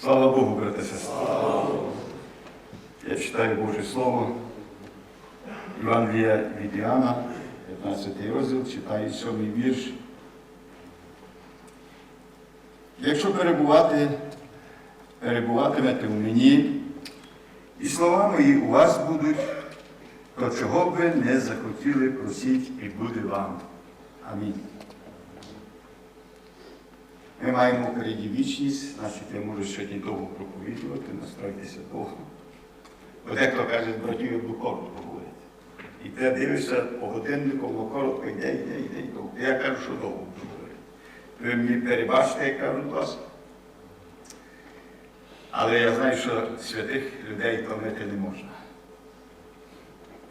Слава Богу, брате сестри. Я читаю Боже Слово. Євангелія від Іоанна, 15 розділ, читаю 7 вірш. Якщо перебувати, перебуватимете у мені, і слова мої у вас будуть, то чого б ви не захотіли, просіть і буде вам. Амінь. Ми маємо впереді вічність, значить я можу сьогодні довго проповідувати, настройтеся довго. Бо дехто каже, братів я буду коротко говорити. І ти дивишся по годиннику, воно коротко йде, йде, йде, йде. Я кажу, що довго буду говорити. Ви мені перебачте, як кажуть вас. Але я знаю, що святих людей томити не можна.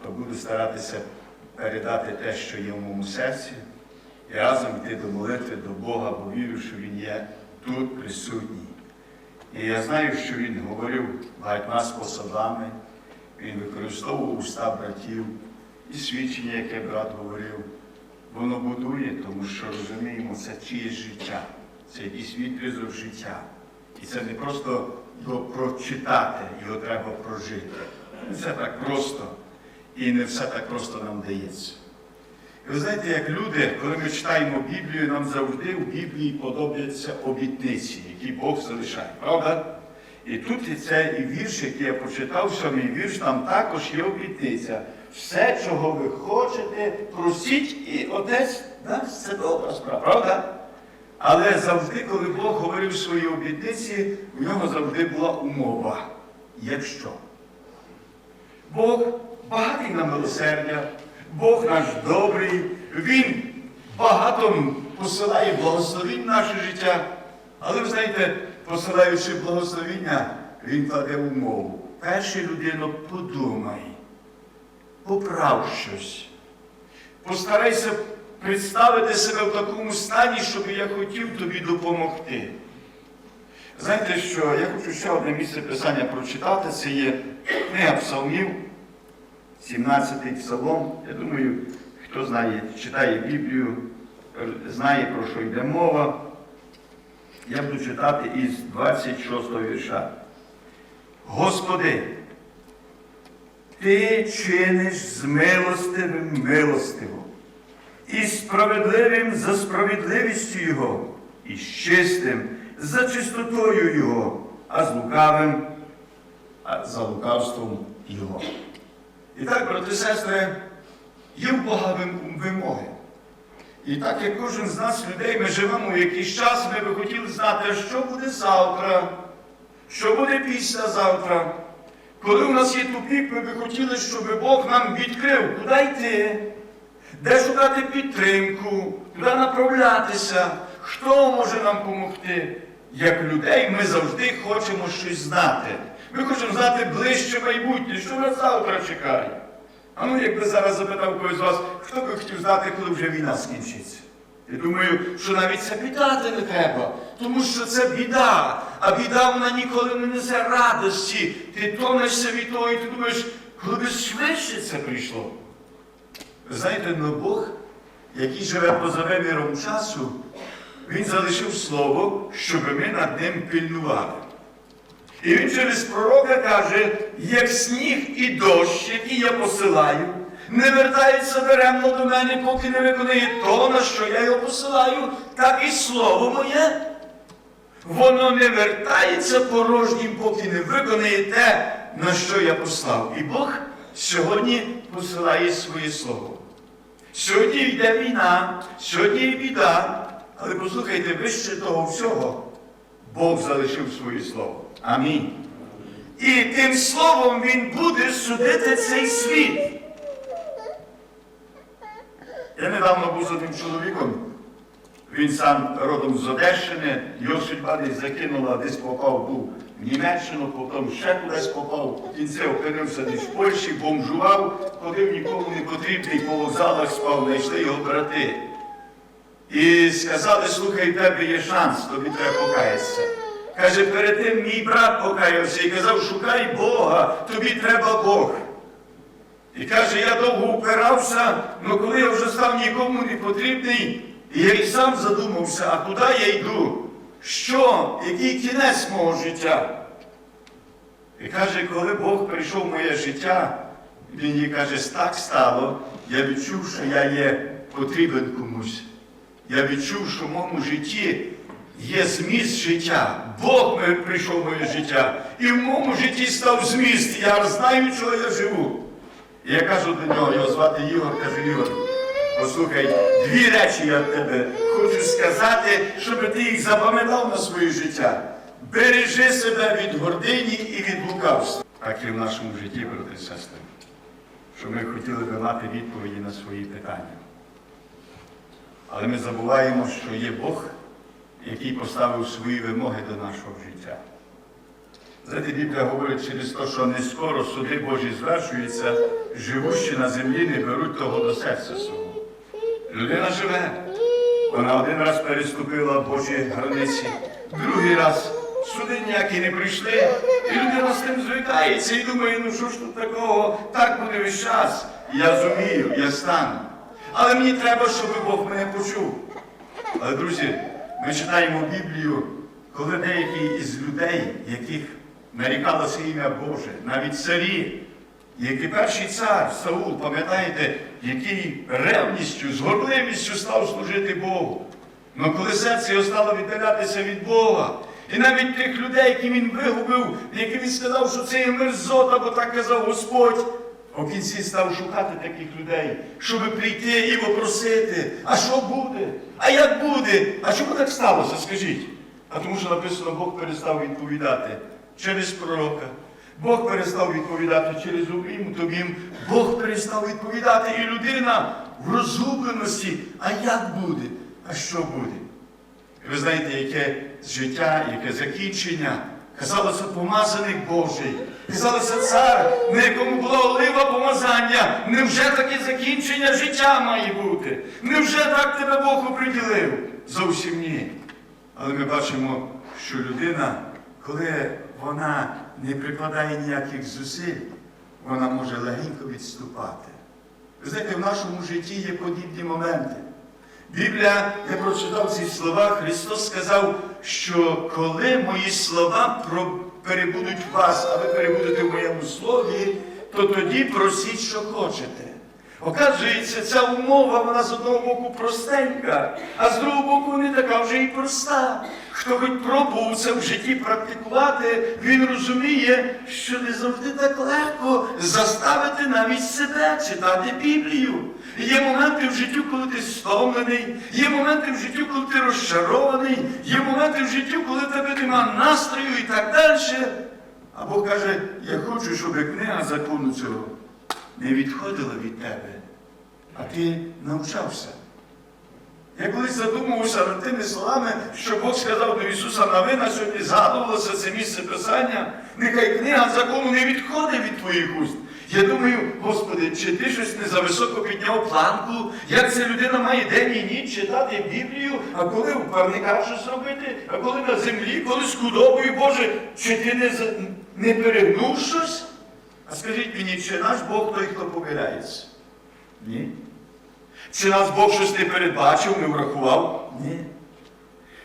То буду старатися передати те, що є в моєму серці, і разом йти до молитви до Бога, бо вірю, що Він є тут присутній. І я знаю, що він говорив багатьма способами, він використовував уста братів і свідчення, яке брат говорив, воно будує, тому що розуміємо, це чиєсь життя, це якийсь відрізок життя. І це не просто до- прочитати, його треба прожити. Все так просто. І не все так просто нам дається. І ви знаєте, як люди, коли ми читаємо Біблію, нам завжди в Біблії подобаються обітниці, які Бог залишає, правда? І тут це і вірш, який я прочитав, сьомий вірш, там також є обітниця. Все, чого ви хочете, просіть, і Отець дасть це добра справа, правда? Але завжди, коли Бог говорив свої обітниці, у нього завжди була умова. Якщо. Бог багатий на милосердя, Бог наш добрий, Він багато посилає благословінь наше життя. Але ви знаєте, посилаючи благословіння, Він кладе умову. Перше людино, подумай, поправ щось. Постарайся представити себе в такому стані, щоб я хотів тобі допомогти. Знаєте що, я хочу ще одне місце Писання прочитати. Це є книга псалмів, 17-й псалом. Я думаю, хто знає, читає Біблію, знає, про що йде мова. Я буду читати із 26 го вірша. Господи, Ти чиниш з милостивим милостиво, і справедливим за справедливістю Його, і з чистим за чистотою Його, а з лукавим за лукавством Його. І так, брати і сестри, є в Бога вимоги. І так як кожен з нас людей, ми живемо в якийсь час, ми би хотіли знати, що буде завтра, що буде післязавтра. Коли у нас є тупік, ми би хотіли, щоб Бог нам відкрив, куди йти, де шукати підтримку, куди направлятися, хто може нам допомогти. Як людей ми завжди хочемо щось знати. Ми хочемо знати ближче майбутнє, що нас завтра чекає. А ну, якби зараз запитав когось з вас, хто би хотів знати, коли вже війна скінчиться? Я думаю, що навіть це питати не треба, тому що це біда, а біда вона ніколи не несе радості. Ти тонешся від того, і ти думаєш, коли б швидше це прийшло. Ви знаєте, но Бог, який живе поза виміром часу, Він залишив слово, щоб ми над ним пильнували. І він через пророка каже, як сніг і дощ, який я посилаю, не вертається даремно до мене, поки не виконує то, на що я його посилаю, так і слово моє. Воно не вертається порожнім, поки не виконує те, на що я послав. І Бог сьогодні посилає своє слово. Сьогодні йде війна, сьогодні є біда, але послухайте, вище того всього, Бог залишив своє слово. Амінь. І тим словом Він буде судити цей світ. Я недавно був з одним чоловіком. Він сам родом з Одещини, його судьба десь закинула, десь попав був в Німеччину, потім ще кудись попав, в кінці опинився десь в Польщі, бомжував, ходив нікому не потрібний, по вокзалах спав, знайшли його брати. І сказали, слухай, в тебе є шанс, тобі треба покаятися. Каже, перед тим мій брат покаявся і казав, шукай Бога, тобі треба Бог. І каже, я довго упирався, але коли я вже став нікому не потрібний, я і сам задумався, а куди я йду? що, який кінець мого життя? І каже, коли Бог прийшов в моє життя, він їй каже, так стало, я відчув, що я є потрібен комусь. Я відчув, що в моєму житті є зміст життя. Бог прийшов в моє життя. І в моєму житті став зміст. Я знаю, чого я живу. І я кажу до нього, його звати Ігор, кажу, Ігор, послухай, дві речі я тебе хочу сказати, щоб ти їх запам'ятав на своє життя. Бережи себе від гордині і від лукавства. Так і в нашому житті, брати і сестри, що ми хотіли би мати відповіді на свої питання. Але ми забуваємо, що є Бог, який поставив свої вимоги до нашого життя. Знаєте, Біблія говорить через те, що не скоро суди Божі звершуються, живущі на землі не беруть того до серця свого. Людина живе. Вона один раз переступила Божі границі, другий раз суди ніякі не прийшли, і людина з тим звикається і думає, ну що ж тут такого, так буде весь час. Я зумію, я стану. Але мені треба, щоб Бог мене почув. Але, друзі, ми читаємо Біблію, коли деякі із людей, яких нарікалося ім'я Боже, навіть царі, який перший цар Саул, пам'ятаєте, який ревністю, з горливістю став служити Богу. Ну коли серце його стало віддалятися від Бога, і навіть тих людей, які він вигубив, яким він сказав, що це є мерзота, бо так казав Господь, в кінці став шукати таких людей, щоб прийти і попросити, а що буде? А як буде? А чому так сталося? Скажіть? А тому що написано, Бог перестав відповідати через пророка. Бог перестав відповідати через Увім, Тобім. Бог перестав відповідати, і людина в розгубленості. А як буде? А що буде? І ви знаєте, яке життя, яке закінчення. Казалося, помазаний Божий. Казалося, цар, на якому була олива помазання. Невже таке закінчення життя має бути? Невже так тебе Бог оприділив? Зовсім ні. Але ми бачимо, що людина, коли вона не прикладає ніяких зусиль, вона може легенько відступати. Ви знаєте, в нашому житті є подібні моменти. Біблія, я прочитав ці слова, Христос сказав, що коли мої слова про- перебудуть в вас, а ви перебудете в моєму слові, то тоді просіть, що хочете. Оказується, ця умова, вона з одного боку простенька, а з другого боку не така вже і проста. Хто хоч пробував це в житті практикувати, він розуміє, що не завжди так легко заставити навіть себе читати Біблію. Є моменти в житті, коли ти стомлений, є моменти в житті, коли ти розчарований, є моменти в житті, коли тебе нема настрою і так далі. А Бог каже, я хочу, щоб книга закону цього не відходила від тебе, а ти навчався. Я колись задумувався над тими словами, що Бог сказав до Ісуса Навина, сьогодні згадувалося це місце Писання. Нехай книга закону не відходить від твоїх уст. Я думаю, Господи, чи ти щось не зависоко підняв планку? Як ця людина має день і ніч читати Біблію, а коли в парниках щось робити, а коли на землі, коли з худобою, Боже, чи ти не, не перегнув щось? А скажіть мені, чи наш Бог той, хто помиляється? Ні. Чи нас Бог щось не передбачив, не врахував? Ні.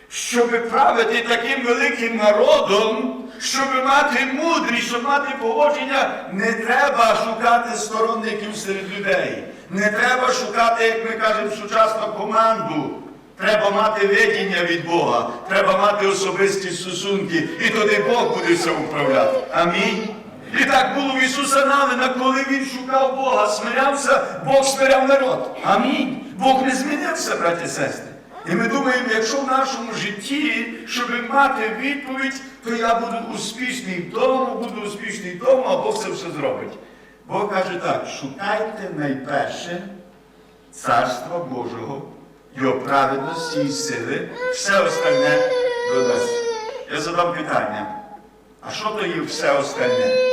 Щоби правити таким великим народом, щоб мати мудрість, щоб мати поводження, не треба шукати сторонників серед людей. Не треба шукати, як ми кажемо, сучасну команду. Треба мати видіння від Бога, треба мати особисті стосунки, і тоді Бог буде все управляти. Амінь. І так було в Ісуса Навина, коли він шукав Бога, смирявся, Бог смиряв народ. Амінь. Бог не змінився, браті і сестри. І ми думаємо, якщо в нашому житті, щоб мати відповідь, то я буду успішний вдома, буду успішний вдома, а Бог це все зробить. Бог каже так: шукайте найперше царства Божого, Його праведності і сили, все остальне додасть. Я задам питання. А що то є все остальне?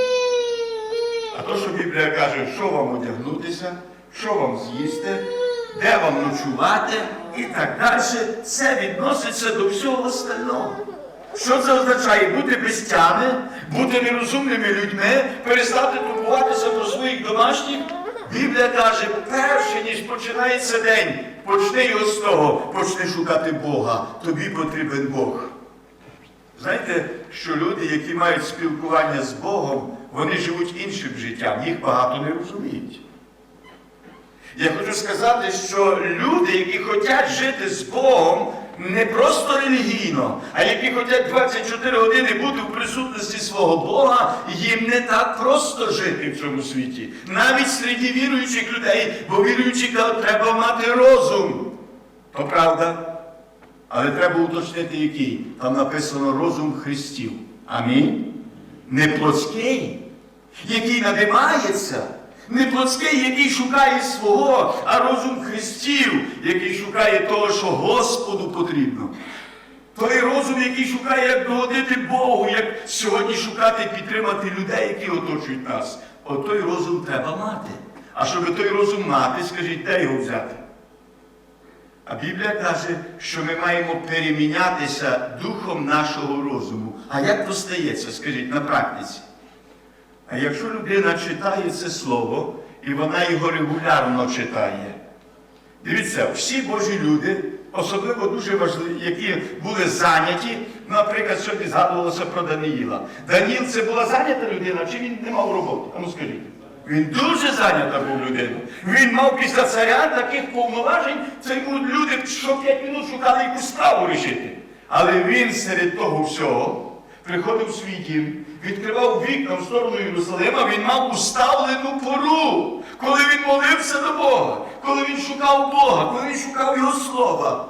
А то, що Біблія каже, що вам одягнутися, що вам з'їсти, де вам ночувати і так далі, це відноситься до всього остального. Що це означає? Бути безтями, бути нерозумними людьми, перестати турбуватися про своїх домашніх. Біблія каже, перше, ніж починається день, почни його з того, почни шукати Бога. Тобі потрібен Бог. Знаєте, що люди, які мають спілкування з Богом, вони живуть іншим життям, їх багато не розуміють. Я хочу сказати, що люди, які хочуть жити з Богом не просто релігійно, а які хочуть 24 години бути в присутності свого Бога, їм не так просто жити в цьому світі. Навіть серед віруючих людей, бо кажуть, треба мати розум. То правда. Але треба уточнити, який. Там написано розум Христів. Амінь. Не плотський, який надимається, не плотський, який шукає свого, а розум Христів, який шукає того, що Господу потрібно. Той розум, який шукає, як догодити Богу, як сьогодні шукати і підтримати людей, які оточують нас. От той розум треба мати. А щоб той розум мати, скажіть, де його взяти? А Біблія каже, що ми маємо перемінятися духом нашого розуму. А як то стається, скажіть, на практиці? А якщо людина читає це слово, і вона його регулярно читає, дивіться, всі Божі люди, особливо дуже важливі, які були зайняті, наприклад, сьогодні згадувалося про Даниїла. Даніїл це була зайнята людина, чи він не мав роботи? А ну скажіть. Він дуже зайнята був людина. Він мав після царя таких повноважень, це йому люди що 5 минут шукали якусь справу рішити. Але він серед того всього приходив в свій дім, відкривав вікна в сторону Єрусалима, він мав уставлену пору, коли він молився до Бога, коли він шукав Бога, коли він шукав Його слова.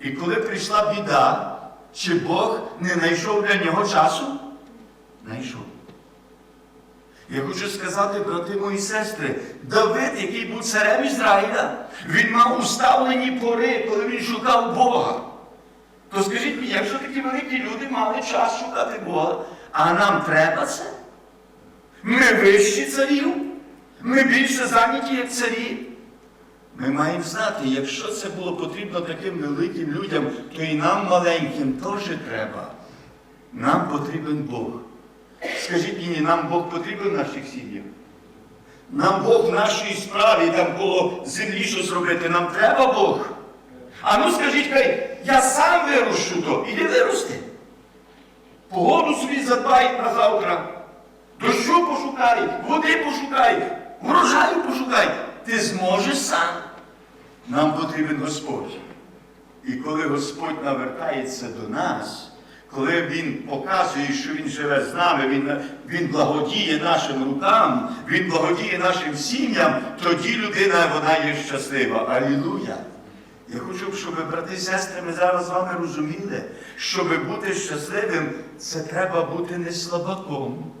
І коли прийшла біда, чи Бог не знайшов для нього часу? Знайшов. Я хочу сказати, брати мої сестри, Давид, який був царем Ізраїля, він мав уставлені пори, коли він шукав Бога. То скажіть мені, якщо такі великі люди мали час шукати Бога, а нам треба це? Ми вищі царів, ми більше зайняті, як царі. Ми маємо знати, якщо це було потрібно таким великим людям, то і нам маленьким теж треба. Нам потрібен Бог. Скажіть мені, нам Бог потрібен в наших сім'ях? Нам Бог в нашій справі, там коло землі щось робити, нам треба Бог. А ну скажіть, хай, я сам вирощу то, іди вирости. Погоду собі задбай на завтра. Дощу пошукай, води пошукай, врожаю пошукай. Ти зможеш сам. Нам потрібен Господь. І коли Господь навертається до нас, коли Він показує, що Він живе з нами, Він, він благодіє нашим рукам, Він благодіє нашим сім'ям, тоді людина вона є щаслива. Алілуя! Я хочу, щоб брати і сестри, ми зараз з вами розуміли, щоб бути щасливим, це треба бути не слабаком.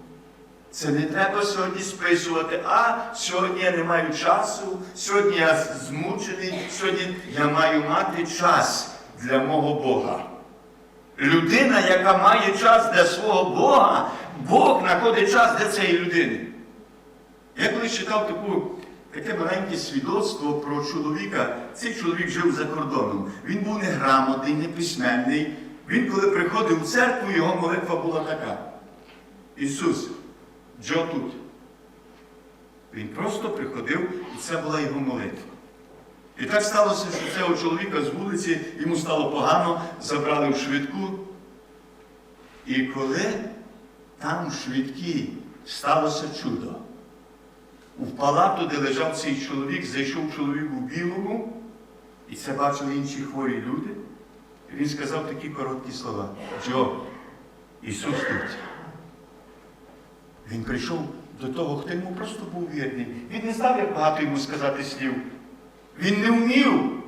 Це не треба сьогодні списувати, а сьогодні я не маю часу, сьогодні я змучений, сьогодні я маю мати час для мого Бога. Людина, яка має час для свого Бога, Бог знаходить час для цієї людини. Я колись читав таку, таке маленьке свідоцтво про чоловіка. Цей чоловік жив за кордоном. Він був неграмотний, неписьменний. Він, коли приходив у церкву, його молитва була така. Ісус, Джо тут. Він просто приходив, і це була його молитва. І так сталося, що цього чоловіка з вулиці йому стало погано, забрали в швидку. І коли там в швидкій сталося чудо, у палату, де лежав цей чоловік, зайшов чоловік у білому, і це бачили інші хворі люди. І він сказав такі короткі слова. Джо, Ісус тут. Він прийшов до того, хто йому просто був вірний. Він не знав, як багато йому сказати слів. Він не вмів.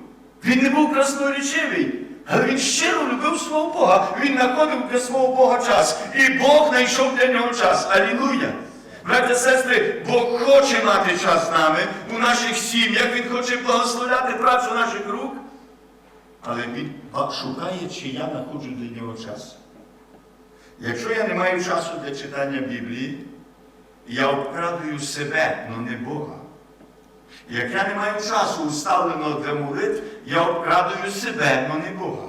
Він не був красноречивий. Але він щиро любив свого Бога. Він знаходив для свого Бога час. І Бог знайшов для нього час. Алілуя! Браття, сестри, Бог хоче мати час з нами у наших сім'ях, Він хоче благословляти працю наших рук. Але Він шукає, чи я знаходжу для нього час. Якщо я не маю часу для читання Біблії, я обкрадую себе, але не Бога. Як я не маю часу уставленого для молитв, я обкрадую себе, але не Бога.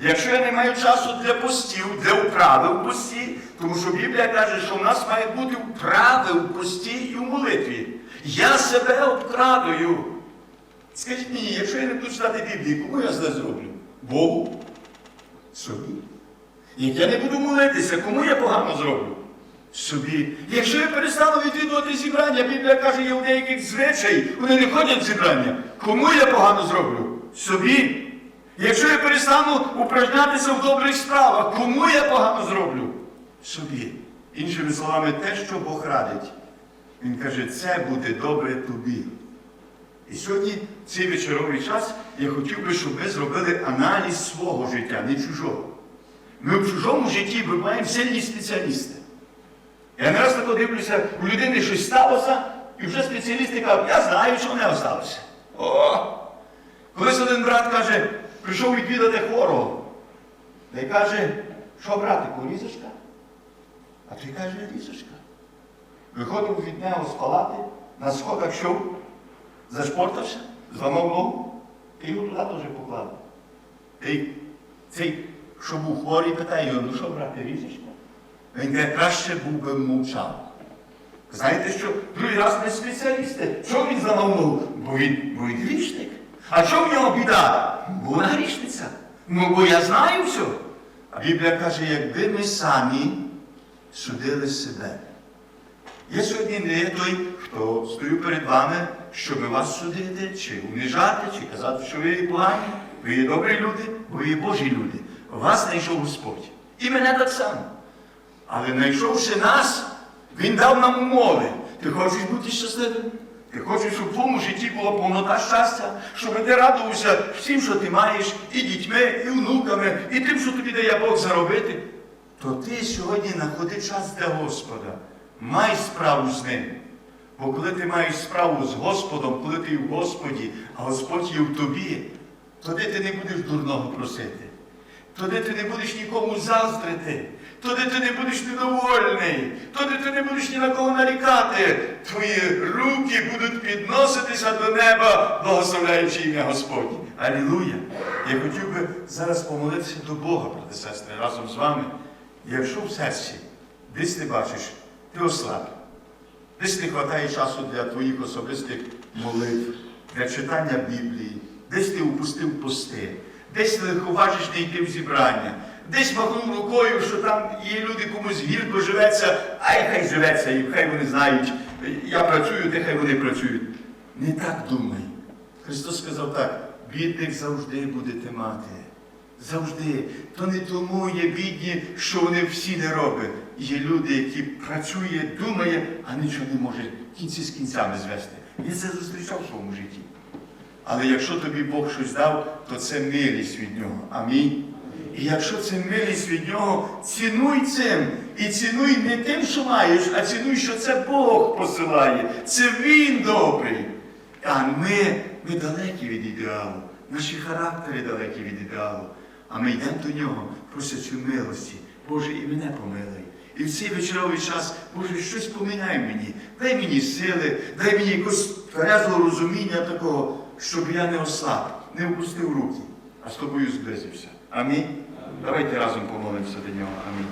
Якщо я не маю часу для постів, для вправи в пості, тому що Біблія каже, що в нас має бути вправи в пості і в молитві. Я себе обкрадую. Скажіть мені, якщо я не буду читати Біблію, кому я зле зроблю? Богу? Собі. Як я не буду молитися, кому я погано зроблю? Собі. Якщо я перестану відвідувати зібрання, Біблія каже, є у деяких звичай, вони не ходять в зібрання. Кому я погано зроблю? Собі. Якщо я перестану упражнятися в добрих справах, кому я погано зроблю? Собі. Іншими словами, те, що Бог радить. Він каже, це буде добре тобі. І сьогодні, цей вечоровий час, я хотів би, щоб ми зробили аналіз свого життя, не чужого. Ми в чужому житті буваємо сильні спеціалісти. Я не раз тако дивлюся, у людини щось сталося, і вже спеціалісти кажуть, я знаю, що не сталося. О! Колись один брат каже, прийшов відвідати хворого. Та й каже, що братику, різочка? А той каже, різочка. Виходив від нього з палати, на сходах йшов, зашпортався, зламав ногу, і його туди теж поклали. І цей, що був хворий, питає його, ну що, брате, різочка? Він краще був би мовчав. Знаєте що? Другий раз ми спеціалісти. Чому він зламав? Бо він, бо він грішник. А чому в нього біда? Бо вона грішниця. Ну, бо я знаю все. А Біблія каже, якби ми самі судили себе. Я сьогодні не є той, хто стою перед вами, щоб вас судити, чи унижати, чи казати, що ви є погані. Ви є добрі люди, ви є Божі люди. Вас знайшов Господь. І мене так само. Але знайшовши нас, Він дав нам умови. Ти хочеш бути щасливим? Ти хочеш, щоб в твоєму житті була повнота щастя, щоб ти радувався всім, що ти маєш, і дітьми, і внуками, і тим, що тобі дає Бог заробити. То ти сьогодні знаходи час для Господа. Май справу з ним. Бо коли ти маєш справу з Господом, коли ти в Господі, а Господь є в тобі, тоді ти не будеш дурного просити. Тоді ти не будеш нікому заздрити, тоді ти не будеш недовольний, тоді ти не будеш ні на кого нарікати. Твої руки будуть підноситися до неба, благословляючи ім'я Господнє. Алілуя! Я хотів би зараз помолитися до Бога, брати сестри, разом з вами. Якщо в серці десь ти бачиш, ти ослаб, десь не вистачає часу для твоїх особистих молитв, для читання Біблії, десь ти упустив пости, десь ти не йти в зібрання, десь махнув рукою, що там є люди, комусь гірко живеться, ай хай живеться, і хай вони знають, я працюю, ти хай вони працюють. Не так думай. Христос сказав так, бідних завжди будете мати. Завжди. То не тому є бідні, що вони всі не роблять. Є люди, які працює, думає, а нічого не може кінці з кінцями звести. Я це зустрічав в своєму житті. Але якщо тобі Бог щось дав, то це милість від нього. Амінь. І якщо це милість від нього, цінуй цим. І цінуй не тим, що маєш, а цінуй, що це Бог посилає. Це Він добрий. А ми, ми далекі від ідеалу. Наші характери далекі від ідеалу. А ми йдемо до нього, просячи милості. Боже, і мене помилуй. І в цей вечоровий час, Боже, щось поміняй мені. Дай мені сили, дай мені якось тверезого розуміння такого, щоб я не ослаб, не опустив руки, а з тобою зблизився. Амінь. Давайте разом помолимося до нього. Амінь.